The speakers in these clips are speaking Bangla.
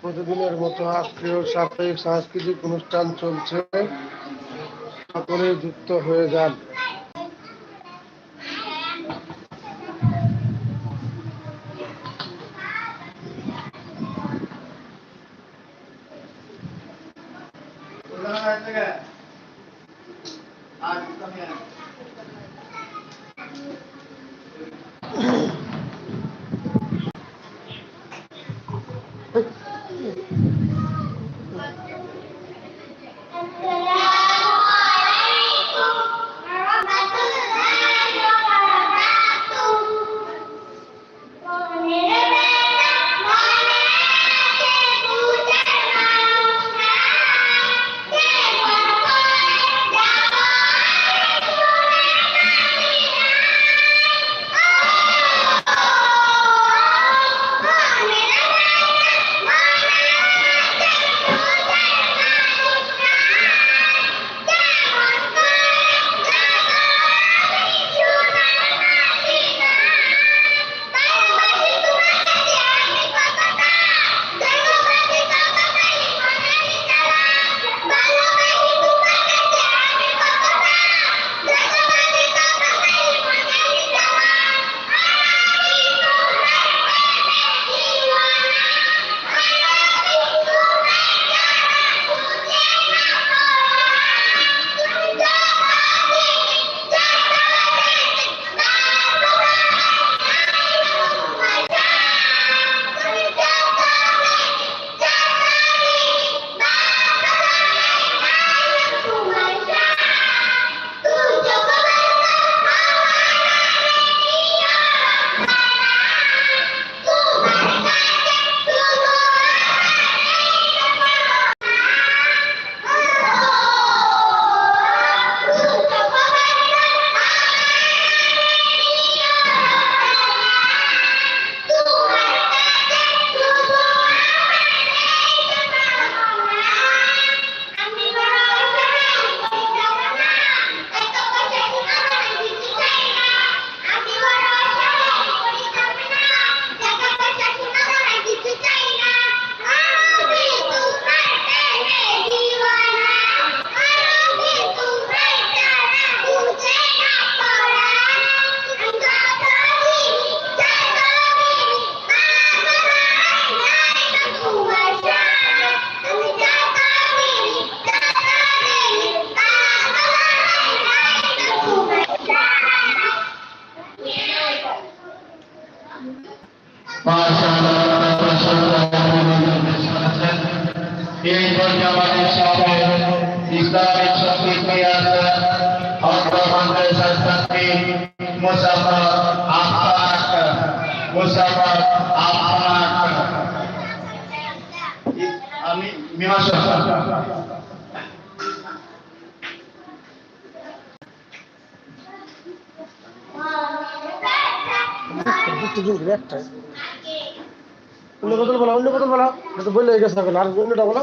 প্রতিদিনের মতো আজকেও সাপ্তাহিক সাংস্কৃতিক অনুষ্ঠান চলছে। সকলে যুক্ত হয়ে যান। এই সংস্কৃতি মুসাফা আফাক মুসাফা আমি মীমাংসা দুটো দিন ঘুরে একটাই অন্য বোতল বলো অন্য বোতল বলো তো বললে গেছে আর অন্যটা বলো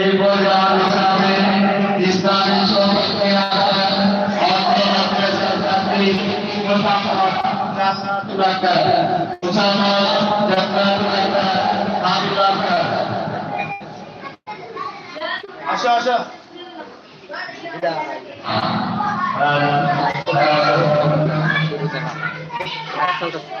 Ayo, ayo, kasih.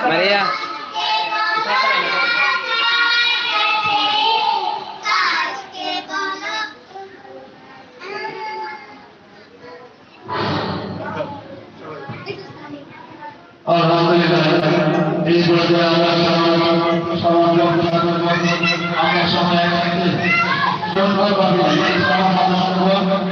Maria. Ya. Alhamdulillah. Sama sama sama sama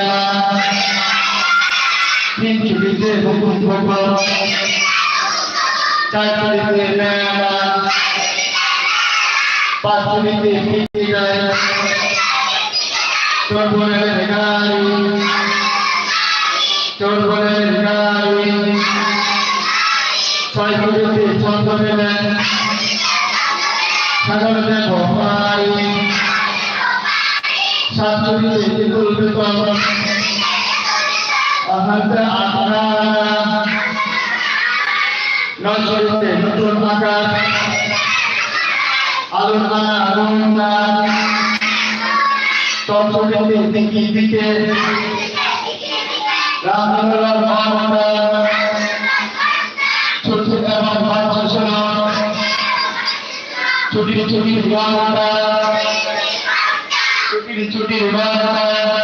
ছুটিতে হুকুম হুকুম চার ছুটিতে মেলা পাঁচ ছুটিতে মিটি যায় চোর আকাশ আলোর আনা আগুনটা তৎসরিতে দিকে। দিকে রামচন্দ্র মহামাতা ছোট এবং বাচ্চা ছুটি ছুটি গানটা ছুটি ছুটি গানটা ছুটি